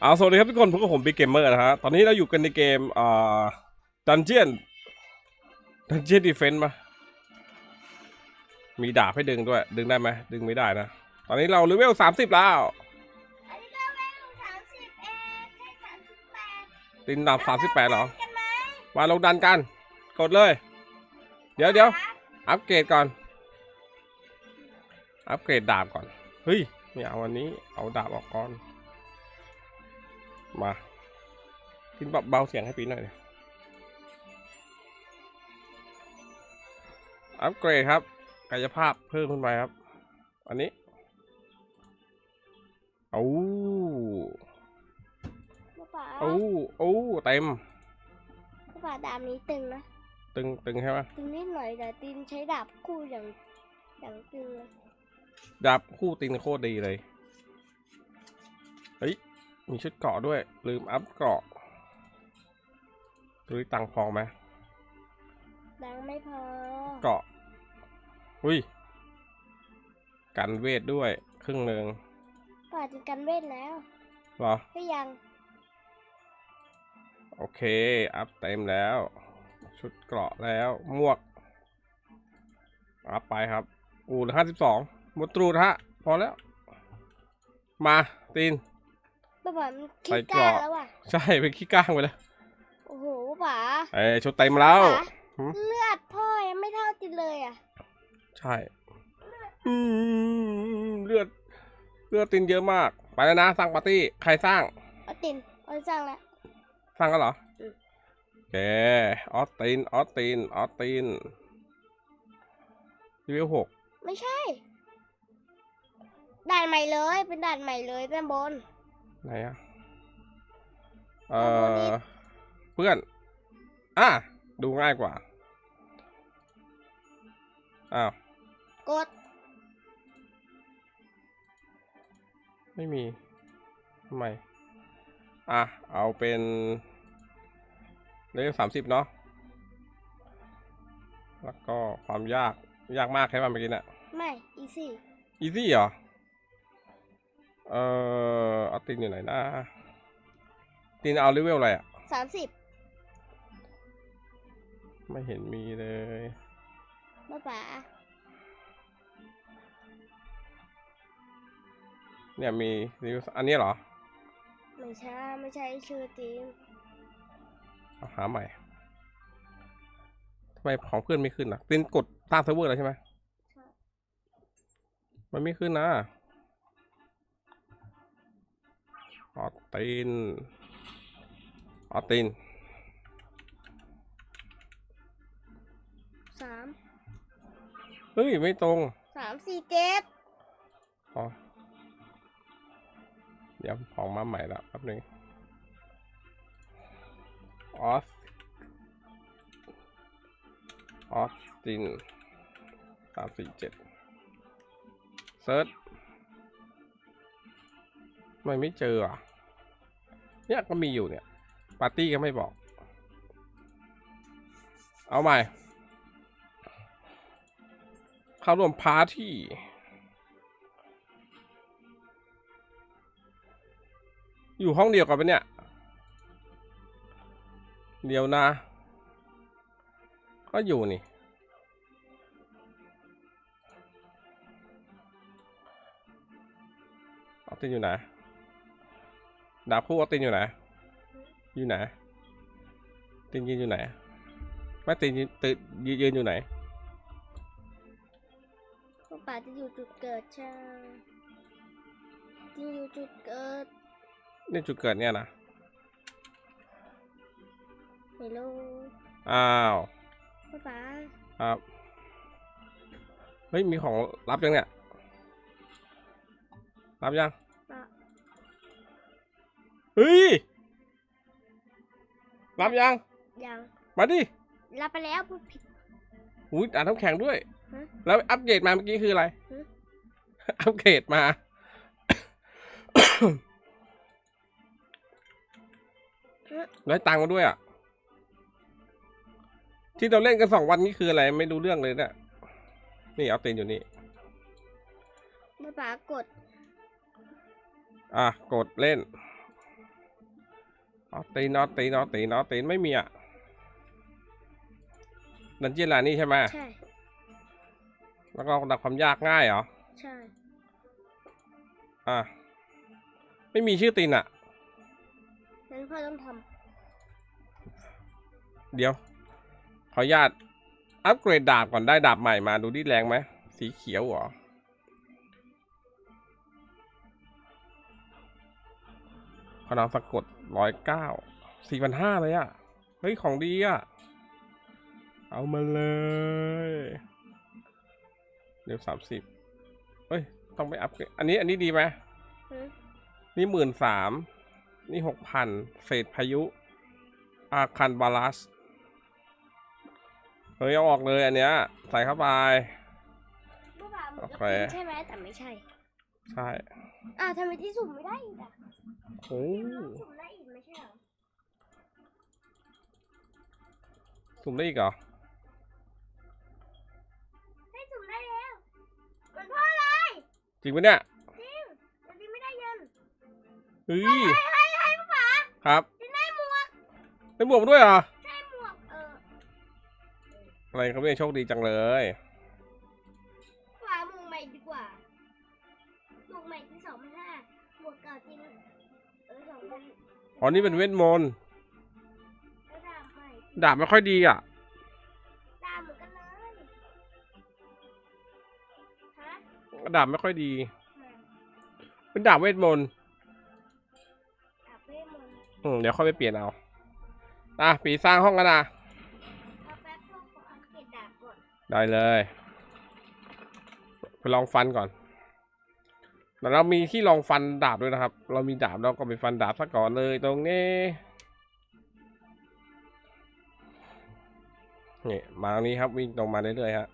เอาสวัสดีครับทุกคนพวกบผมบิ๊กเกมเมอร์นะฮะ ตอนนี้เราอยู่กันในเกมอ่าดันเจียนดันเจียนดีเฟนต์มา มีดาบให้ดึงด้วย ดึงได้ไหมดึงไม่ได้นะ ตอนนี้เราเลเวลสามสิบแล้วอันนี้ก็เวลสามสิบเองแค่สามสิบแปดตินดาบสามสิบแปดเหรอกันไหมมาลงดันกัน กดเลย เดี๋ยวเดี๋ยวอัปเกรดก่อน อัปเกรดดาบก่อน เฮ้ยไม่เอาวันนี้ เอาดาบออกก่อน มากินเบาเบาเสียงให้ปีหน่อยดิอัปเกรดครับ กายภาพเพิ่มขึ้นไปครับ อันนี้เอาป้าป๋าเอาเอาเต็มป้าป๋าดาบนี้ตึงนะ ตึงตึงใช่ไหมตึงนิดหน่อยแต่ตีนใช้ดาบคู่อย่างอย่างตึงเลยดาบคู่ตินโคตรดีเลยเฮ้ย มีชุดเกราะด้วย ลืมอัพเกราะดูดิตังค์พอไหมดังไม่พอ เกราะอุ้ย กันเวทด้วย ครึ่งหนึ่งป้าจะกันเวทแล้วเหรอก็ยัง โอเค อัพเต็มแล้ว ชุดเกราะแล้วหมวก อัพไปครับ อูห้าสิบสองหมดตรูดฮะ พอแล้ว มาตีน ป้าป๋ามันใส่ขี้เกกล้าราะแล้วอะใช่ไปขี้ก้างไปแล้วโอ้โหป้าป๋าเอ้ยชุดเต็มแล้วป๋าหืม เลือดพ่อยังไม่เท่าตินเลยอะใช่อืมเลือด เลือดตินเยอะมาก ไปแล้วนะสร้างปาร์ตี้ใครสร้างเอาตินเอาสร้างแล้ว สร้างกันเหรออืม โอเคออสตินออสตินออสตินเลเวลหกไม่ใช่ด่านใหม่เลยเป็นด่านใหม่เลยด้านบน ไหนอะเอ่เอาตัวนี้อเพื่อน อะ ดูง่ายกว่า อ้าว กด ไม่มีทำไม อะ เอาเป็นเลเวลสามสิบเนาะ แล้วก็ความยาก ยากมากใช่ป่ะเมื่อกี้น่ะ ไม่ อีซี่ อีซี่เหรอ เอ่อเอาตินอยู่ไหนนะตินเอาเลเวลอะไรอะสามสิบไม่เห็นมีเลยป้าป๋าเนี่ยมีรีวิวอันนี้เหรอ ไม่ใช่ ไม่ใช่ชื่อจริงเอาหาใหม่ทำไมของเพื่อนไม่ขึ้นอะตินกดตั้งเซิร์ฟเวอร์แล้วใช่ไหมใช่มันไม่ขึ้นนะ ออตินออตินสามเฮ้ย ไม่ตรงสามสี่เจ็ดอ๋อเดี๋ยวของมาใหม่ละแป๊บหนึงออสออสตินสามสี่เจ็ดเซิร์ช ไม่ไม่เจออะเนี่ยก็มีอยู่เนี่ยปาร์ตี้ก็ไม่บอก เอาใหม่ เข้าร่วมพาร์ตี้อยู่ห้องเดียวกันปะเนี่ย เดียวนะ ก็อยู่นี่ ออตินอยู่ไหน ดาบคู่ออตินอยู่ไหน อยู่ไหน ตินยืนอยู่ไหน ไม่ตินยืนตินยืนยืนอยู่ไหนป้าป๋าจะอยู่จุดเกิดใช่จะอยู่จุดเกิด นี่จุดเกิดเนี่ยนะไม่รู้อ้าวป้าป๋าครับ เฮ้ย มีของรับยังเนี่ย รับยังป้า เฮ้ย รับยัง ยัง มาดิ รับไปแล้วพูดผิดอุ้ยอ่านน้ำแข็งด้วยฮะแล้วอัปเกรดมาเมื่อกี้คืออะไรฮะอัปเกรดมา ได้ตังค์มาด้วยอะ ที่เราเล่นกันสองวันนี้คืออะไร ไม่รู้เรื่องเลยเนี่ย นี่เอาเต็นอยู่นี่ป้าป๋ากด อะ กดเล่น ออตีนอตีนอตีนอตีนไม่มีอะดันเจียนลานี่ใช่ไหมใช่ แล้วก็ดับความยากง่ายเหรอ ใช่ อะ ไม่มีชื่อตีนอะงั้นพ่อต้องทเดี๋ยว ขออนุญาตอัปเกรดดาบก่อนได้ดาบใหม่มาดูดิแรงไหม สีเขียวเหรอ พลังสะกดร้อยเก้าสี่พันห้าเลยอะเฮ้ย ของดีอะเอามาเลยเดี๋ยวสามสิบเฮ้ย ต้องไปอัพเกรดอันนี้อันนี้ดีไหมำหือนี่หมื่นสามนี่หกพันเศษพายุ อาคันบาลัสเฮ้ยเอาออกเลยอันเนี้ย ใส่เข้าไปพ่อป่าเหมือนโอกับเคเป็นใช่ไหมแต่ไม่ใช่ ใช่อ่าวทำไมที่สุ่มไม่ได้อีกอะโอ้ที่มันสุ่มได้อีกไม่ใช่เหรอสุ่มได้อีกเหรอให้สุ่มได้แล้วเหมือนพ่อเลยจริงปะเนี่ยจริงแต่ที่ไม่ได้เงินเฮ้ยให้ให้ให้พ่อป่าครับจะได้หมวกได้บวกมาด้วยเหรอได้หมวกเอออะไรครับเนี่ยโชคดีจังเลย อ๋อนี่เป็นเวทมนต์แล้วดาบใหม่ดาบไม่ค่อยดีอะ ดาบเหมือนกันเลยฮะดาบไม่ค่อยดี มาเป็นดาบเวทมนต์ดาบเวทมนต์อืมเดี๋ยวค่อยไปเปลี่ยนเอาอะปีสร้างห้องกันนะเอาแป๊บพ่อขออัปเกรดดาบก่อนได้เลยไปลองฟันก่อน แต่เรามีที่ลองฟันดาบด้วยนะครับ เรามีดาบเราก็ไปฟันดาบซะก่อนเลยตรงนี้นี่มาตรงนี้ครับวิ่งตรงมาเรื่อยๆฮะ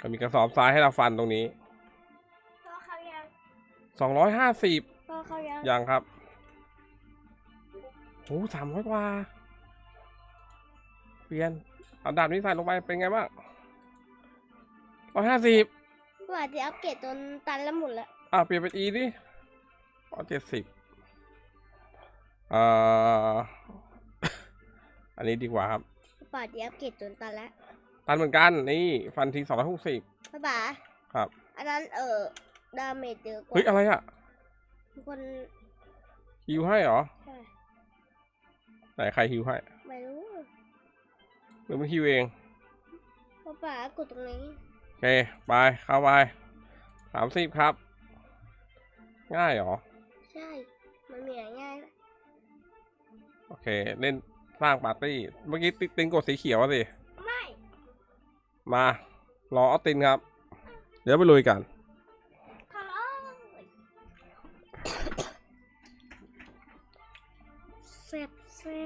ก็มีกระสอบทรายให้เราฟันตรงนี้พ่อเขายังสองร้อยห้าสิบพ่อเขายังยังครับโอ้สามร้อยกว่า เปลี่ยนเอาดาบนี้ใส่ลงไปเป็นไงบ้างร้อยห้าสิบ ว่าจะอัปเกรดจนตันแล้วหมดแล้วอะเปลี่ยนเป็นอีดิอ๋อเจ็ดสิบเอ่ออันนี้ดีกว่าครับป่าจะอัปเกรดจนตันแล้วตันเหมือนกันนี่ฟันทีสองร้อยหกสิบพ่อป๋าครับ อันนั้นเออดาเมจเยอะกว่าเฮ้ยอะไรอะทุกคนฮิวให้เหรอใช่ไหนใครฮิวให้ไม่รู้หรือมันฮิวเองพ่อป๋ากดตรงนี้โอ เค ไป เข้าไปสามสิบครับ ง่ายเหรอ ใช่ มันมีง่ายๆนะโอเค เล่นสร้างปาร์ตี้ เมื่อกี้ติติงกดสีเขียวอะสิ ไม่ มา รอออสตินครับ เดี๋ยวไปลุยกันขอร้องแซ่บแซ่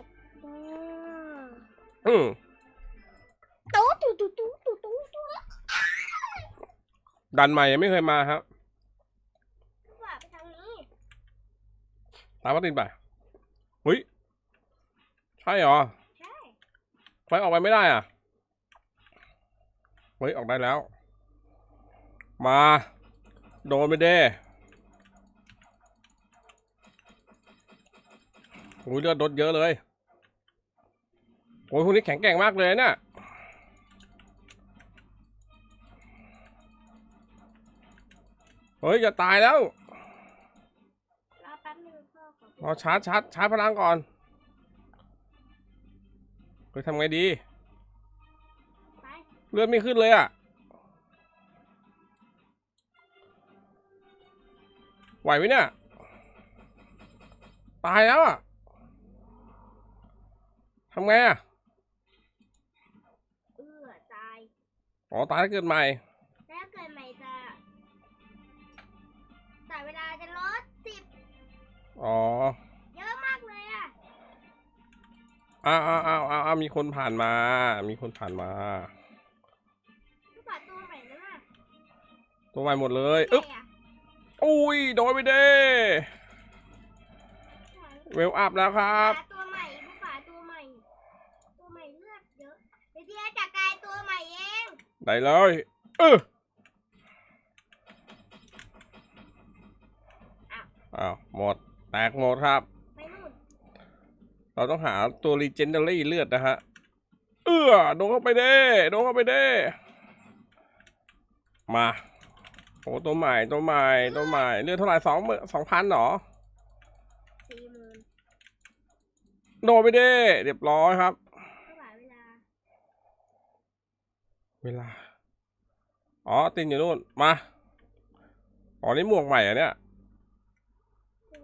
บพ่ออืม ตู้ตู้ตู้ตู้ตู้ตู้ตู้ ดันใหม่ยังไม่เคยมาครับว่าไปทางนี้ตามออสตินไปเฮ้ยใช่เหรอใช่ไฟออกไปไม่ได้อะเฮ้ยออกได้แล้ว มา โดนไปเด้โอ้ยเลือดลดเยอะเลยโอ้ยพวกนี้แข็งแกร่งมากเลยเนี่ย ฮ้ยจะตายแล้วรอแป๊บนึงพ่อขอรอชาร์จชาร์จชาร์จพลังก่อนเฮ้ยทำไงดี ไปเลือดไม่ขึ้นเลยอะ ไหวไหมเนี่ย ตายแล้วอะทำไงอะ เอื้อตาย อ๋อ ตายแล้วเกิดใหม่ อ๋อ เยอะมากเลยอะอ้าวอ้าวอ้าวอ้าวอ้าวมีคนผ่านมา มีคนผ่านมาผู้ป่าตัวใหม่นั่นน่ะตัวใหม่หมดเลยอึ๊บใหญ่อะอุ้ยโดนไปเด้เวลอัพแล้วครับผู้ป่าตัวใหม่ผู้ป่าตัวใหม่ ตัวใหม่เลือดเยอะเดี๋ยวพี่จะกลายตัวใหม่เองได้เลยเอออ้าวหมด แตกหมดครับ เราต้องหาตัว legendary เลือดนะฮะ เอื้อโดนเข้าไปเด้โดนเข้าไปเด้มาโอ้ตัวใหม่ตัวใหม่ตัวใหม่เลือดเท่าไหร่สองหมื่นสองพันหรอสี่หมื่นโดนไปเด้เรียบร้อยครับ เวลา อ๋อตินอยู่นู่นมา อ๋อนี่หมวกใหม่เหรอะเนี่ย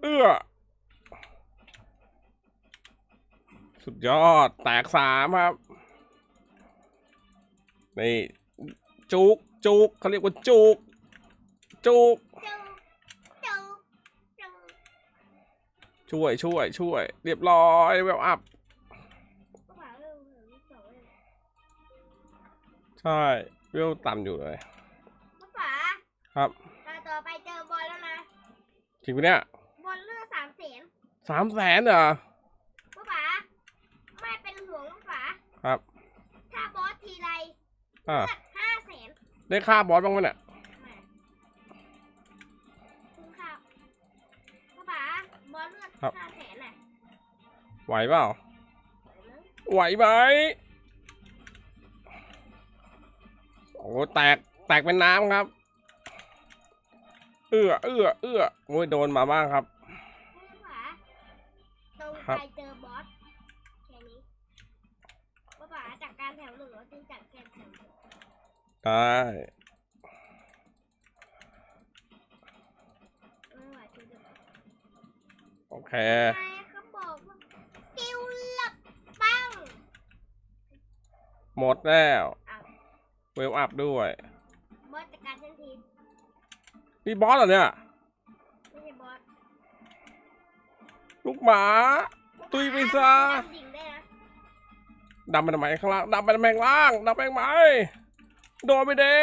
เอื้อ สุดยอด แตกสามครับ นี่ จุก จุกเขาเรียกว่าจุก จุกจูจูจูช่วย ช่วย ช่วย เรียบร้อยแบบอัพเท่าไหร่เวลาสองเลยใช่เวลต่ำอยู่เลยภาษาครับตาต่อไปเจอบอลแล้วนะ จริงปะเนี่ยามแสนเหรอภาษาไม่เป็นห่วงภาษาครับ ถ้าบอสทีไรอ่าเลือดห้าแสนได้ค่าบอสบ้างไหมเนี่ยมาคุณค่ะภาษาบอลเลือดครับห้าแสนน่ะไหวเปล่าเห็นไหมไหวไหมโอ้แตกแตกเป็นน้ำครับ เอื้อเอื้อเอื้อโอ้ยโดนมาบ้างครับนี่ภาษาตรง ครับ ไปเจอบอสแค่นี้ภาษาจากการแถวหนึ่งแล้วจึงจากแกนแถวหนึ่งได้ไม่ไหวจริงๆโอเคทำไมเขาบอกว่ากิวหลับปังหมดแล้วอ้าวเวลอัพด้วย บอสจัดการทันที นี่บอสเหรอเนี่ย ลูกหมา ตุยไปซะดำดิ่งได้นะดำไปทำไมข้างล่างดำไปทำไมข้างล่างดำไปทำไมโดนไปเด้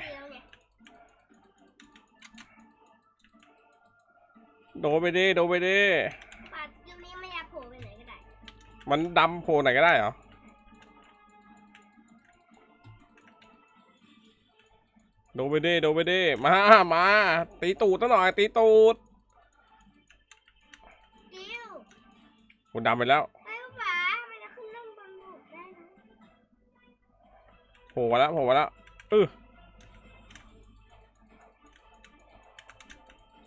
เดียวไงโดนไปเด้โดนไปเด้ปาดกิวนี้ไม่อยากโผล่ไปไหนก็ได้มันดำโผล่ไหนก็ได้เหรอโดนไปเด้โดนไปเด้มา มา ตีตูดซะหน่อย ตีตูด คุณดำไปแล้วไปฝามันจะขึ้นนั่งบนบุกได้นะโผล่มาแล้วโผล่มาแล้วเออ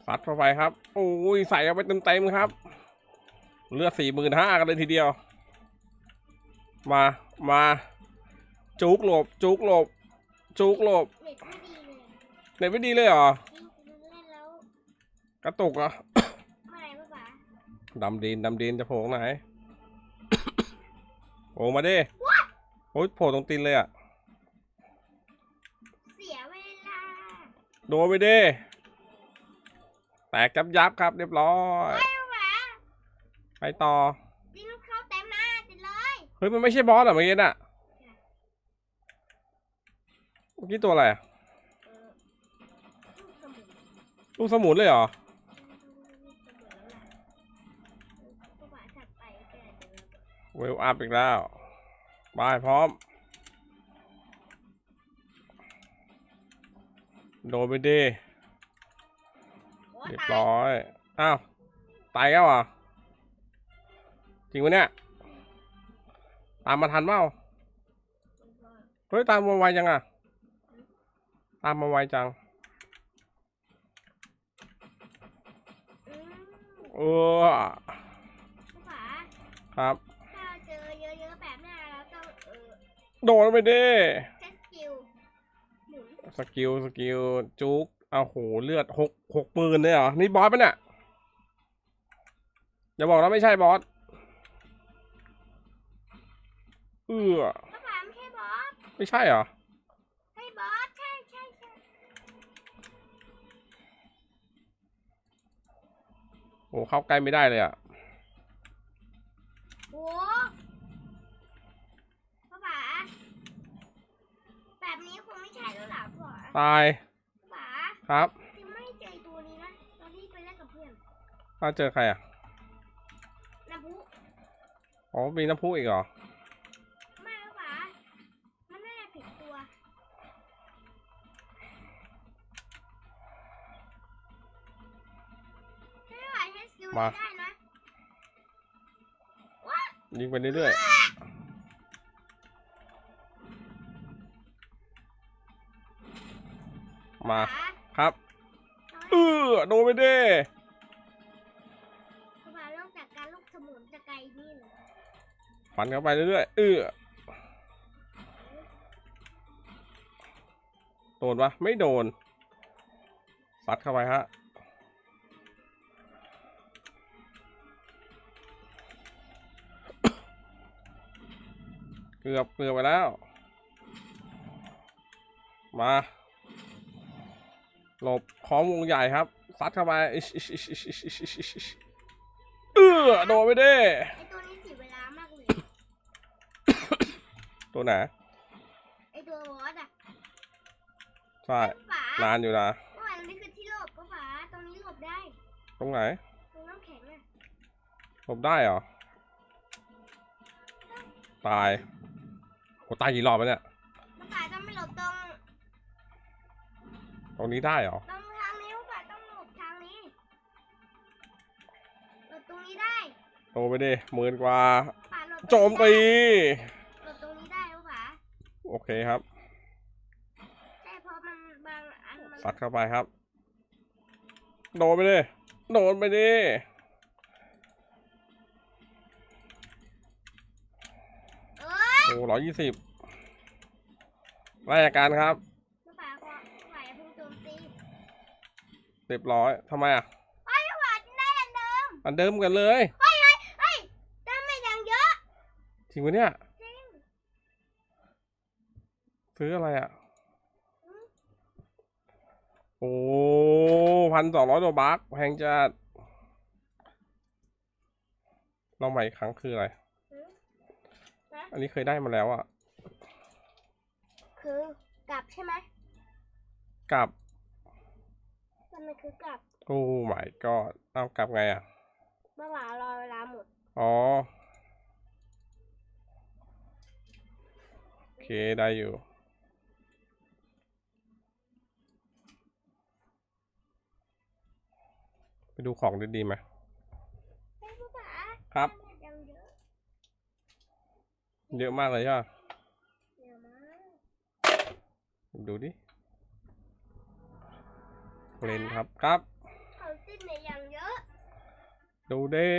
ซัดเข้าไปครับ โอ้ยใส่เข้าไปเต็มๆครับ เลือดสี่หมื่นห้ากันเลยทีเดียว มามาจุกหลบ จุกหลบ จุกหลบเน็ตไม่ดีเลยเน็ตไม่ดีเลยเหรอจริงๆเล่นแล้วกระตุกเหรอะไม่ไหนฝา ดำดินดำดินจะโผล่ตรงไหนโผล่มาดิโอ้ยโผล่ตรงตีนเลยอะเสียเวลาโดนไปดิแตกยับยับครับเรียบร้อยไปฝาไปต่อจิ้มเข้าเต็มหน้าติดเลยเฮ้ยมันไม่ใช่บอสเหรอเมื่อกี้น่ะเมื่อกี้ตัวอะไรอะเออลูกสมุนลูกสมุนเลยเหรอ ลูกสมุนแล้วล่ะเออฝาถัดไปแกจะระ เบิดเวลอัพอีกแล้วบายพร้อม โดนไปดิโอ้เรียบตายร้อย อ้าว ตายแล้วเหรอจริงวะเนี่ย ตามมาทันเปล่าเฮ้ย ตามมาไวจังอะตามมาไวจังอืมเออฝาครับ ถ้าเจอเยอะๆแบบนี้เราต้องเออ โดนไปดิใช้สกิลหมุนสกิลสกิลจุกเอาโหเลือดหกหกหมื่นเลยเหรอ นี่บอสปะเนี่ยอย่าบอกนะไม่ใช่บอสเออก็ฝาไม่ใช่บอสไม่ใช่เหรอใช่บอสใช่ใช่ใช่โอ้เข้าใกล้ไม่ได้เลยอะโอ้พ่อฝาแบบนี้คงไม่ใช่แล้วล่ะพ่อ ตายฝาครับยังไม่เจอตัวนี้นะตอนที่ไปเล่นกับเพื่อนถ้าเจอใครอะน้ำพุอ๋อมีน้ำพุอีกเหรอไม่แล้วฝามันน่าจะผิดตัวใช่ไหมมาได้นะยิงไปเรื่อยๆ มาขวาครับน้อยเออโดนไปดิขวาลงจากการลูกสมุนจะไกลนี่เลยฟันเข้าไปเรื่อยๆเออโดนปะไม่โดนซัดเข้าไปฮะเกือบเกือบไปแล้ว มา หลบขอมวงใหญ่ครับซัดเข้าไปเออโดนไม่ไดิไอตัวนี้เสียเวลามากเลยตัวไหนไอตัววอสอะใช่นานอยู่นะเมื่อวานนี้คือที่หลบก็ป๋าตรงนี้หลบได้ ตรงไหนตรงน้ำแข็งอะหลบได้เหรอตายโหตายกี่รอบแล้วเนี่ย ตรงนี้ได้เหรอตรงทางนี้ก็ฝาต้องหลบทางนี้หลบตรงนี้ได้โตไปดิหมื่นกว่าฝาหลบโจมตีหลบตรงนี้ได้ก็ฝาโอเคครับใช่เพราะมันบางอันมันซัดเข้าไปครับ โดนไปดิโดนไปดิเอ้ยโอ้ร้อยยี่สิบรายการครับ เรียบร้อยทำไมอะไอ้ยฝาได้อันเดิม อันเดิมกันเลยเฮ้ยเฮ้ยเฮ้ยได้ไม่ยังเยอะ จริงปะเนี่ย จริง ซื้ออะไรอะ โอ้พันสองร้อยตัวบัคแพงจัดลองใหม่อีกครั้งคืออะไรนะอันนี้เคยได้มาแล้วอะ คือกลับใช่ไหมกลับ มันมันคือกลับโอ้ my god เอากลับไงอะเมื่อวานรอเวลาหมด อ๋อ โอเค ได้อยู่ ไปดูของดีๆไหมเฮ้ยผู้ฝาครับได้ยังเยอะเยอะมากเลยใช่ปะเยอะมากดูดิ เลนครับครับเขาสิ้นเนี่ยยังเยอะ ดูดิ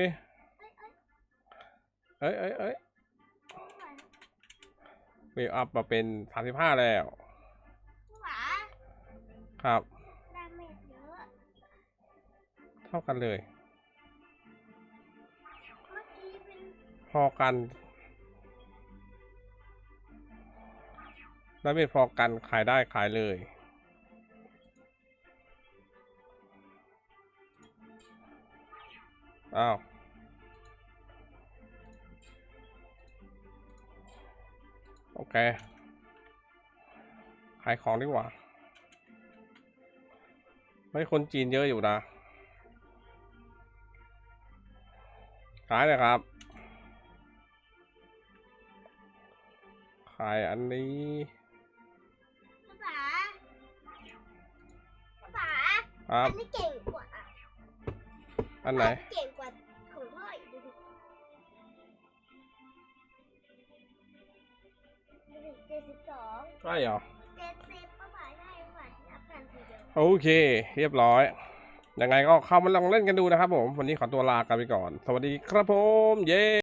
เอ้ยเอ้ยเอ้ยเอ้ยเอ้ยผู้ฝาเวลอัพมาเป็นสามสิบห้าแล้วผู้ฝาครับดาเมจเยอะเท่ากันเลยเมื่อกี้เป็นพอกันแล้วไม่พอกันขายได้ขายเลย อ้าว โอเค ขายของดีกว่าไม่คนจีนเยอะอยู่นะ ขายเลยครับ ขายอันนี้ผู้ฝาผู้ฝาครับ อันนี้เก่งกว่า อันไหน เก่งกว่าของพ่ออีกดูดิดูดิเจ็ดสิบสองใช่เหรอเจ็ดสิบผู้ฝาได้ผู้ฝานับกันทีเดียวโอเค เรียบร้อย ยังไงก็เข้ามาลองเล่นกันดูนะครับผม วันนี้ขอตัวลากันไปก่อน สวัสดีครับผม เย้